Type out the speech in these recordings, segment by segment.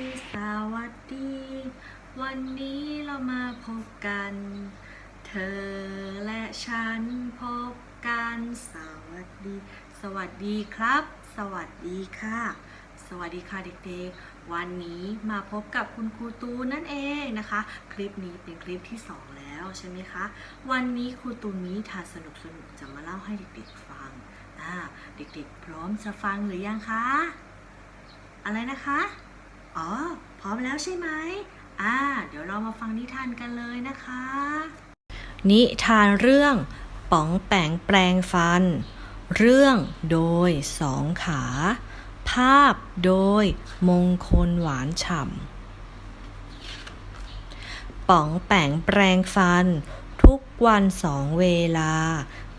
สวัสดี วันนี้เรามาพบกัน เธอและฉันพบกันสวัสดี สวัสดีครับ สวัสดีค่ะ สวัสดีค่ะเด็กๆ วันนี้มาพบกับคุณครูตูนนั่นเองนะคะ คลิปนี้เป็นคลิปที่สองแล้วใช่ไหมคะ วันนี้ครูตูนนี้ทาสนุกสนุกจะมาเล่าให้เด็กๆฟังอ่าเด็กๆ พร้อมจะฟังหรือยังคะ อะไรนะคะ อ๋อ พร้อมแล้วใช่ไหมอ่า เดี๋ยวเรามาฟังนิทานกันเลยนะคะ นิทานเรื่องป๋องแปงแปลงฟัน เรื่องโดยสองขา ภาพโดยมงคลหวานฉ่ำป๋องแปงแปลงฟัน ทุกวันสองเวลา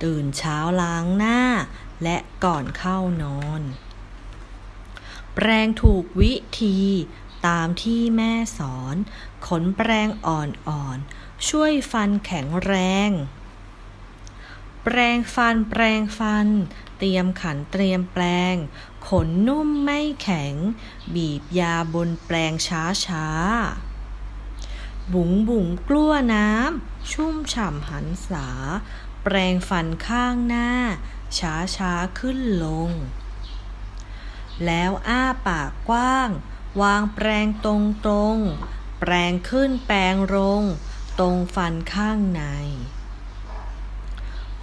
ตื่นเช้าล้างหน้า และก่อนเข้านอน แปรงถูกวิธีตามที่แม่สอน ขนแปรงอ่อนๆ ช่วยฟันแข็งแรง แปรงฟันแปรงฟัน เตรียมขันเตรียมแปลง ขนนุ่มไม่แข็ง บีบยาบนแปลงช้าช้าๆบุ๋งบุ๋งกลั้วน้ำ ชุ่มฉ่ำหันษา แปรงฟันข้างหน้า ช้าช้าๆขึ้นลง แล้วอ้าปากกว้าง วางแปรงตรงตรงแปรงขึ้นแปรงลง ตรงฟันข้างใน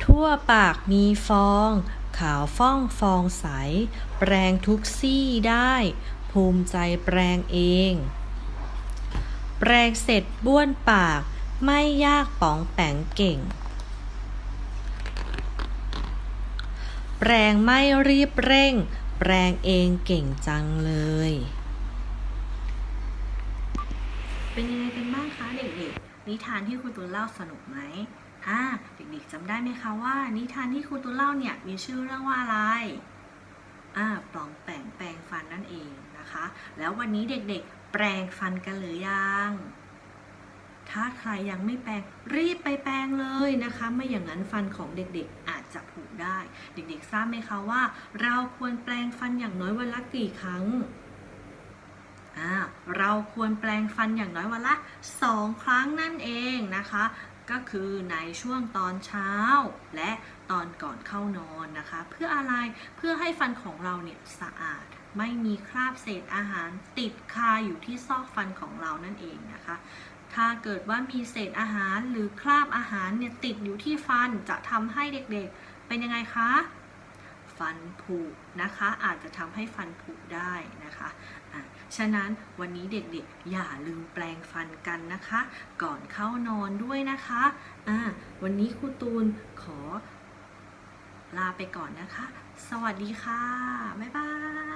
ทั่วปากมีฟอง ขาวฟ่องฟองใส แปรงทุกซี่ได้ ภูมิใจแปรงเอง แปรงเสร็จบ้วนปาก ไม่ยากป๋องแปงเก่ง แปรงไม่รีบเร่ง แปรงเองเก่งจังเลย เป็นยังไงกันบ้างคะเด็กๆ นิทานที่ครูตูนเล่าสนุกไหมอ่าเด็กๆจำได้ไหมคะว่า นิทานที่ครูตูนเล่าเนี่ยมีชื่อเรื่องว่าอะไรอ่าปลองแปลงแปรงฟันนั่นเองนะคะ แล้ววันนี้เด็กๆ แปรงฟันกันหรือยังถ้าใครยังไม่แปรงรีบไปแปรงเลยนะคะ ไม่อย่างนั้นฟันของเด็กๆ จะผุได้ เด็กๆทราบไหมคะว่า เราควรแปรงฟันอย่างน้อยวันละกี่ครั้งเราควรแปรงฟันอย่างน้อยวันละ 2 ครั้งนั่นเองนะคะ ก็คือในช่วงตอนเช้า และตอนก่อนเข้านอนนะคะ เพื่ออะไรเพื่อให้ฟันของเราเนี่ยสะอาดไม่มีคราบเศษอาหารติดคาอยู่ที่ซอกฟันของเรานั่นเองนะคะ ถ้าเกิดว่ามีเศษอาหารหรือคราบอาหารเนี่ยติดอยู่ที่ฟันจะทำให้เด็กๆ เป็นยังไงคะ ฟันผุนะคะ อาจจะทำให้ฟันผุได้นะคะอะฉะนั้นวันนี้เด็กๆ อย่าลืมแปรงฟันกันนะคะ ก่อนเข้านอนด้วยนะคะอะวันนี้ครูตูนขอลาไปก่อนนะคะ สวัสดีค่ะ บ๊ายบาย